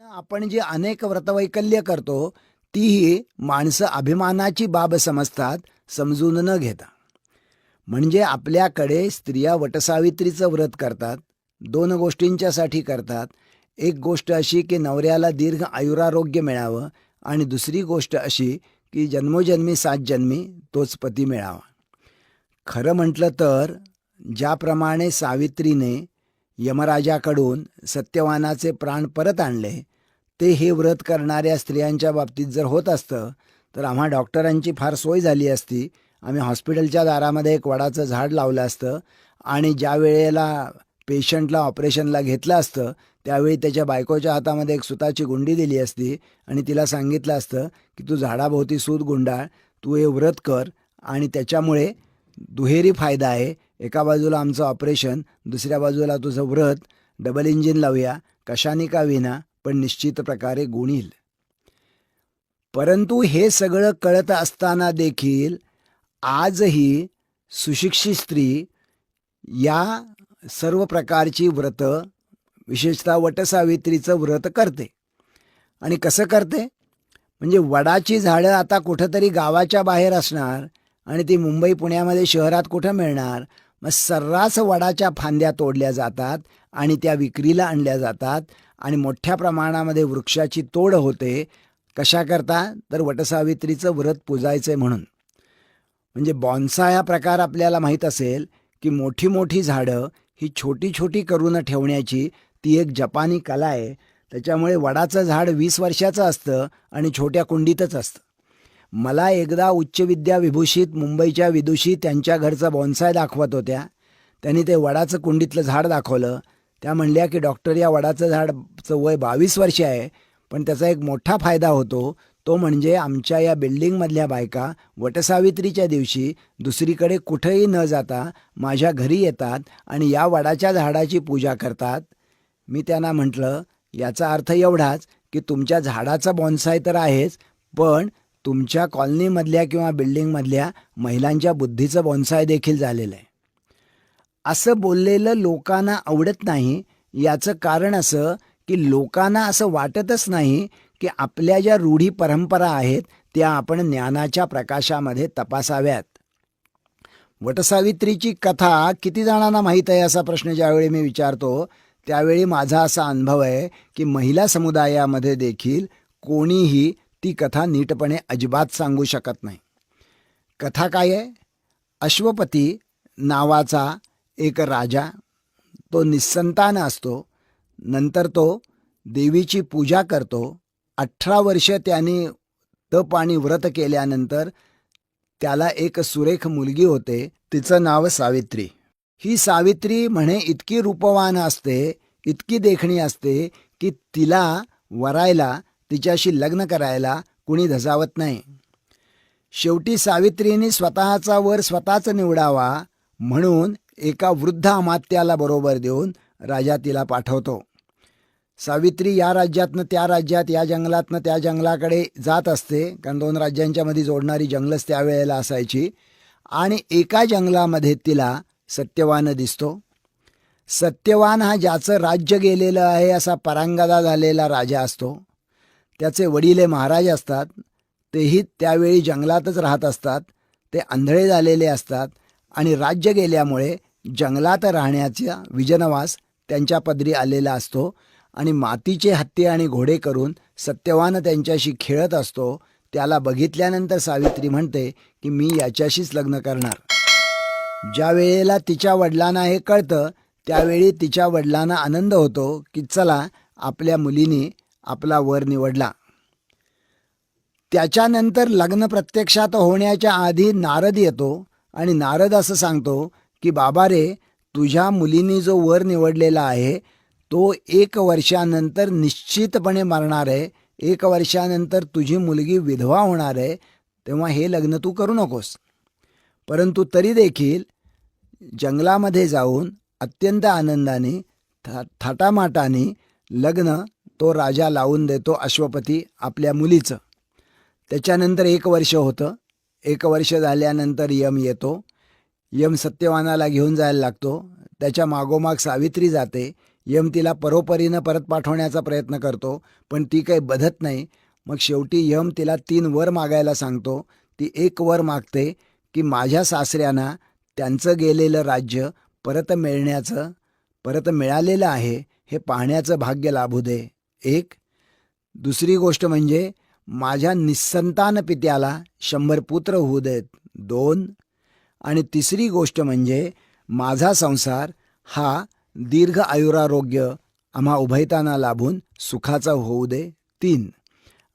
आपण जी अनेक व्रतवैकल्य करतो तीही माणसं अभिमानाची बाब समजतात समजून न घेता. म्हणजे आपल्याकडे स्त्रिया वटसावित्रीचं व्रत करतात दोन गोष्टींच्यासाठी करतात. एक गोष्ट अशी की नवऱ्याला दीर्घ आयुरारोग्य मिळावं आणि दुसरी गोष्ट अशी की जन्मोजन्मी सात जन्मी तोच पती मिळावा. खरं म्हटलं तर ज्याप्रमाणे सावित्रीने यमराजाकडून सत्यवानाचे प्राण परत आणले ते हे व्रत करणाऱ्या स्त्रियांच्या बाबतीत जर होत असतं तर आम्हा डॉक्टरांची फार सोय झाली असती. आम्ही हॉस्पिटलच्या दारामध्ये एक वडाचं झाड लावलं असतं आणि ज्या वेळेला पेशंटला ऑपरेशनला घेतलं असतं त्यावेळी त्याच्या बायकोच्या हातामध्ये एक सुताची गुंडी दिली असती आणि तिला सांगितलं असतं की तू झाडाभोवती सूत गुंडाळ तू हे व्रत कर आणि त्याच्यामुळे दुहेरी फायदा आहे एका बाजूला आमचं ऑपरेशन दुसऱ्या बाजूला तुझं व्रत डबल इंजिन लावूया कशाने का विना पण निश्चित प्रकारे गुणील. परंतु हे सगळं कळत असताना देखील आजही सुशिक्षित स्त्री या सर्व प्रकारची व्रतं विशेषतः वटसावित्रीचं व्रत करते. आणि कसं करते? म्हणजे वडाची झाडं आता कुठंतरी गावाच्या बाहेर असणार आणि ती मुंबई पुण्यामध्ये शहरात कुठं मिळणार? मग सर्रास वडाच्या फांद्या तोडल्या जातात आणि त्या विक्रीला आणल्या जातात आणि मोठ्या प्रमाणामध्ये वृक्षाची तोड होते. कशाकरता तर वटसावित्रीचं व्रत पुजायचं म्हणून. म्हणजे बॉन्सा हा प्रकार आपल्याला माहीत असेल की मोठी मोठी झाडं ही छोटी छोटी करून ठेवण्याची ती एक जपानी कला आहे. त्याच्यामुळे वडाचं झाड वीस वर्षाचं असतं आणि छोट्या कुंडीतच असतं. मला एकदा उच्च विद्या विभूषित मुंबईच्या विदुषी त्यांच्या घरचं बॉन्साय दाखवत होत्या. त्यांनी ते वडाचं कुंडीतलं झाड दाखवलं. त्या म्हणल्या की डॉक्टर या वडाचं झाडचं वय बावीस वर्ष आहे पण त्याचा एक मोठा फायदा होतो. तो म्हणजे आमच्या या बिल्डिंगमधल्या बायका वटसावित्रीच्या दिवशी दुसरीकडे कुठेही न जाता माझ्या घरी येतात आणि या वडाच्या झाडाची पूजा करतात. मी त्यांना म्हटलं याचा अर्थ एवढाच की तुमच्या झाडाचा बॉन्साय तर आहेच पण तुमच्या कॉलनीमधल्या किंवा बिल्डिंगमधल्या महिलांच्या बुद्धीचं बॉन्साय देखील झालेलं आहे. असं बोललेलं लोकांना आवडत नाही याचं कारण असं की लोकांना असं वाटतच नाही की आपल्या ज्या रूढी परंपरा आहेत त्या आपण ज्ञानाच्या प्रकाशामध्ये तपासाव्यात. वटसावित्रीची कथा किती जणांना माहीत आहे असा प्रश्न ज्यावेळी मी विचारतो त्यावेळी माझा असा अनुभव आहे की महिला समुदायामध्ये देखील कोणीही ती कथा नीटपणे अजिबात सांगू शकत नाही. कथा काय आहे? अश्वपती नावाचा एक राजा तो निसंतान असतो. नंतर तो देवीची पूजा करतो. अठरा वर्ष त्याने तप आणि व्रत केल्यानंतर त्याला एक सुरेख मुलगी होते. तिचं नाव सावित्री. ही सावित्री म्हणे इतकी रूपवान असते इतकी देखणी असते की तिला वरायला तिच्याशी लग्न करायला कुणी धजावत नाही. शेवटी सावित्रीने स्वतःचा वर स्वतःच निवडावा म्हणून एका वृद्ध अमात्याला बरोबर देऊन राजा तिला पाठवतो. सावित्री या राज्यातनं त्या राज्यात या जंगलातनं त्या जंगलाकडे जात असते कारण दोन राज्यांच्या मध्ये जोडणारी जंगलच त्यावेळेला असायची आणि एका जंगलामध्ये तिला सत्यवान दिसतो. सत्यवान हा ज्याचं राज्य गेलेलं आहे असा परांगदा झालेला राजा असतो. त्याचे वडील हे महाराज असतात तेही त्यावेळी जंगलातच राहत असतात ते आंधळे झालेले असतात आणि राज्य गेल्यामुळे जंगलात राहण्याचा विजनवास त्यांच्या पदरी आलेला असतो आणि मातीचे हत्ती आणि घोडे करून सत्यवान त्यांच्याशी खेळत असतो त्याला बघितल्यानंतर सावित्री म्हणते की मी याच्याशीच लग्न करणार. ज्या वेळेला तिच्या वडिलांना हे कळतं त्यावेळी तिच्या वडिलांना आनंद होतो की चला आपल्या मुलीने आपला वर निवडला. त्याच्यानंतर लग्न प्रत्यक्षात होण्याच्या आधी नारद येतो आणि नारद असं सांगतो की बाबा रे तुझ्या मुलीने जो वर निवडलेला आहे तो एक वर्षानंतर निश्चितपणे मरणार आहे. एक वर्षानंतर तुझी मुलगी विधवा होणार आहे. तेव्हा हे लग्न तू करू नकोस. परंतु तरी देखील जंगलामध्ये जाऊन अत्यंत आनंदाने था थाटामाटाने लग्न तो राजा लावून देतो अश्वपती आपल्या मुलीचं. त्याच्यानंतर एक वर्ष होतं. एक वर्ष झाल्यानंतर यम येतो. यम सत्यवानाला घेऊन जायला लागतो. त्याच्या मागोमाग सावित्री जाते. यम तिला परोपरीनं परत पाठवण्याचा प्रयत्न करतो पण ती काही बधत नाही. मग शेवटी यम तिला तीन वर मागायला सांगतो. ती एक वर मागते की माझ्या सासऱ्यांना त्यांचं गेलेलं राज्य परत मिळण्याचं परत मिळालेलं आहे हे पाहण्याचं भाग्य लाभू दे. एक. दुसरी गोष्ट म्हणजे माझ्या निसंतान पित्याला शंभर पुत्र होऊ देत दोन. आणि तिसरी गोष्ट म्हणजे माझा संसार हा दीर्घ आयुरारोग्य आम्हा उभयताना लाभून सुखाचा होऊ दे तीन.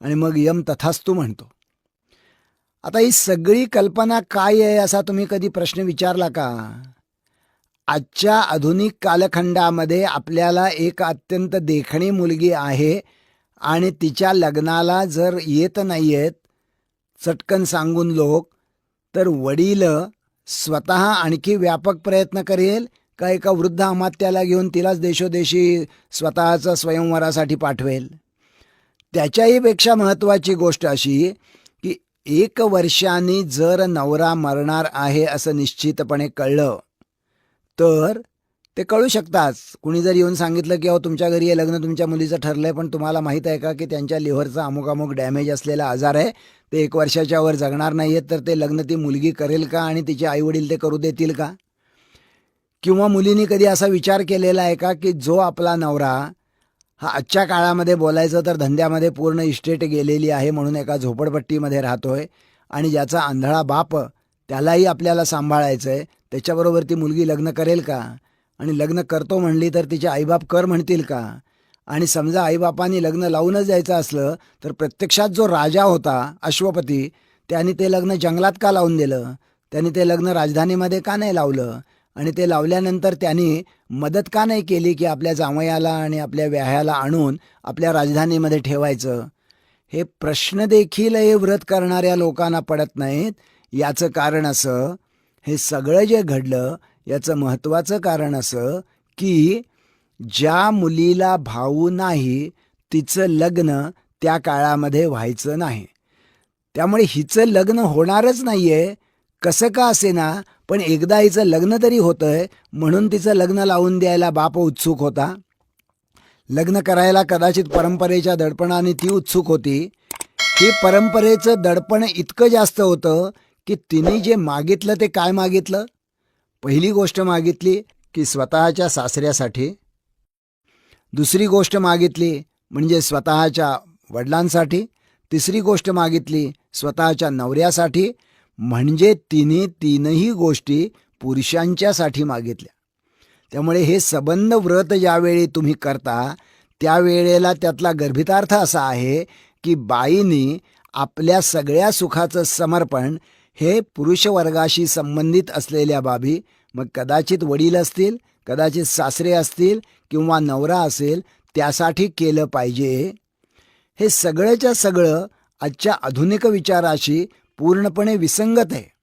आणि मग यम तथास्तू म्हणतो. आता ही सगळी कल्पना काय आहे असा तुम्ही कधी प्रश्न विचारला का? आजच्या आधुनिक कालखंडामध्ये आपल्याला एक अत्यंत देखणी मुलगी आहे आणि तिच्या लग्नाला जर येत नाही आहेत चटकन सांगून लोक तर वडील स्वतः आणखी व्यापक प्रयत्न करेल का एका वृद्ध अमात्याला घेऊन तिलाच देशोदेशी स्वतःचा स्वयंवरासाठी पाठवेल? त्याच्याहीपेक्षा महत्त्वाची गोष्ट अशी की एक वर्षाने जर नवरा मरणार आहे असं निश्चितपणे कळलं तर ते कळू शकताच कुणी जर येऊन सांगितलं की अहो तुमच्या घरी हे लग्न तुमच्या मुलीचं ठरलं आहे पण तुम्हाला माहीत आहे का की त्यांच्या लिव्हरचा अमुक अमुक डॅमेज असलेला आजार आहे? ते एक वर्षाच्या वर जगणार नाही आहेत तर ते लग्न ती मुलगी करेल का आणि तिचे आईवडील ते करू देतील का? किंवा मुलीने कधी असा विचार केलेला आहे का की जो आपला नवरा हा आजच्या काळामध्ये बोलायचं तर धंद्यामध्ये पूर्ण इस्टेट गेलेली आहे म्हणून एका झोपडपट्टीमध्ये राहतोय आणि ज्याचा आंधळा बाप त्यालाही आपल्याला सांभाळायचं आहे त्याच्याबरोबर ती मुलगी लग्न करेल का? आणि लग्न करतो म्हणली तर तिचे आईबाप कर म्हणतील का? आणि समजा आईबापांनी लग्न लावूनच द्यायचं असलं तर प्रत्यक्षात जो राजा होता अश्वपती त्यांनी ते लग्न जंगलात का लावून दिलं? त्यांनी ते लग्न राजधानीमध्ये का नाही लावलं? आणि ते लावल्यानंतर त्यांनी मदत का नाही केली की आपल्या जावयाला आणि आपल्या व्याह्याला आणून आपल्या राजधानीमध्ये ठेवायचं? हे प्रश्न देखील हे व्रत करणाऱ्या लोकांना पडत नाहीत. याचं कारण असं हे सगळं जे घडलं याचं महत्त्वाचं कारण असं की ज्या मुलीला भाऊ नाही तिचं लग्न त्या काळामध्ये व्हायचं नाही. त्यामुळे हिचं लग्न होणारच नाही आहे कसं का असेना? पण एकदा हिचं लग्न तरी होतंय म्हणून तिचं लग्न लावून द्यायला बाप उत्सुक होता. लग्न करायला कदाचित परंपरेच्या दडपणाने ती उत्सुक होती. ही परंपरेचं दडपण इतकं जास्त होतं की तिने जे मागितलं ते काय मागितलं? पहिली गोष्ट मागितली की स्वतःच्या सासऱ्यासाठी. दुसरी गोष्ट मागितली म्हणजे स्वतःच्या वडिलांसाठी. तिसरी गोष्ट मागितली स्वतःच्या नवऱ्यासाठी. म्हणजे तिने तीनही गोष्टी पुरुषांच्यासाठी मागितल्या. त्यामुळे हे सबंध व्रत ज्यावेळी तुम्ही करता त्यावेळेला त्यातला गर्भितार्थ असा आहे की बाईनी आपल्या सगळ्या सुखाचं समर्पण हे पुरुषवर्गाशी संबंधित असलेल्या बाबी मग कदाचित वडील असतील कदाचित सासरे असतील किंवा नवरा असेल त्यासाठी केलं पाहिजे. हे सगळ्याच्या सगळं आजच्या आधुनिक विचाराशी पूर्णपणे विसंगत आहे.